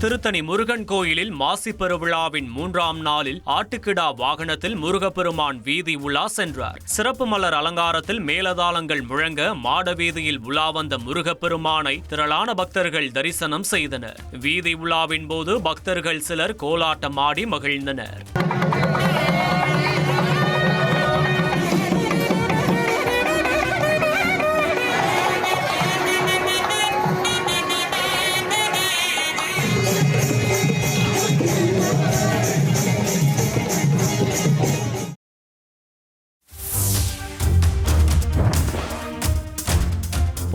திருத்தணி முருகன் கோயிலில் மாசி பெருவிழாவின் மூன்றாம் நாளில் ஆட்டுக்கிடா வாகனத்தில் முருகப்பெருமான் வீதி உலா சென்றார். சிறப்பு மலர் அலங்காரத்தில் மேலதாளங்கள் முழங்க மாட வீதியில் உலா வந்த முருகப்பெருமானை திரளான பக்தர்கள் தரிசனம் செய்தனர். வீதி உலாவின் போது பக்தர்கள் சிலர் கோலாட்டம் ஆடி மகிழ்ந்தனர்.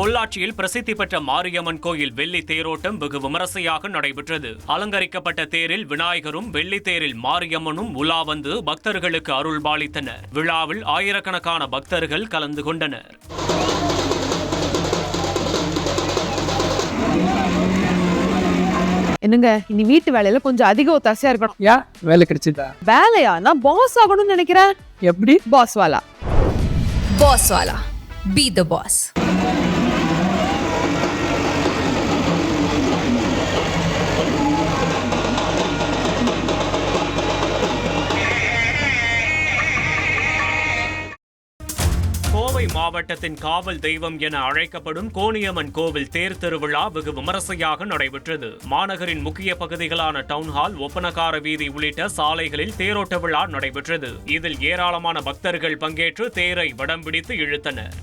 பொள்ளாச்சியில் பிரசித்தி பெற்ற மாரியம்மன் கோயில் வெள்ளி தேரோட்டம் வெகு விமரிசையாக நடைபெற்றது. அலங்கரிக்கப்பட்ட தேரில் விநாயகரும் வெள்ளி தேரில் மாரியம்மனும் உலா வந்து பக்தர்களுக்கு அருள்பாலித்தனர் விழாவில் ஆயிரக்கணக்கான பக்தர்கள் கலந்து கொண்டனர். என்னங்க இனி வீட்டு வேலையில கொஞ்சம் அதிக ஒத்தாசையா இருக்கணும். ஏன் வேலை கிடைச்சிதா? வேலையா நான் பாஸ் ஆகணும்னு நினைக்கிறேன். எப்படி? பாஸ் வாலா. Boss Wala. Be the boss. Kovai மாவட்டத்தின் காவல் தெய்வம் என அழைக்கப்படும் கோணியம்மன் கோவில் தேர் திருவிழா வெகு விமரிசையாக நடைபெற்றது. மாநகரின் முக்கிய பகுதிகளான டவுன்ஹால் ஒப்பனகார வீதி உள்ளிட்ட சாலைகளில் தேரோட்ட விழா நடைபெற்றது. இதில் ஏராளமான பக்தர்கள் பங்கேற்று தேரை வடம் பிடித்து இழுத்தனர்.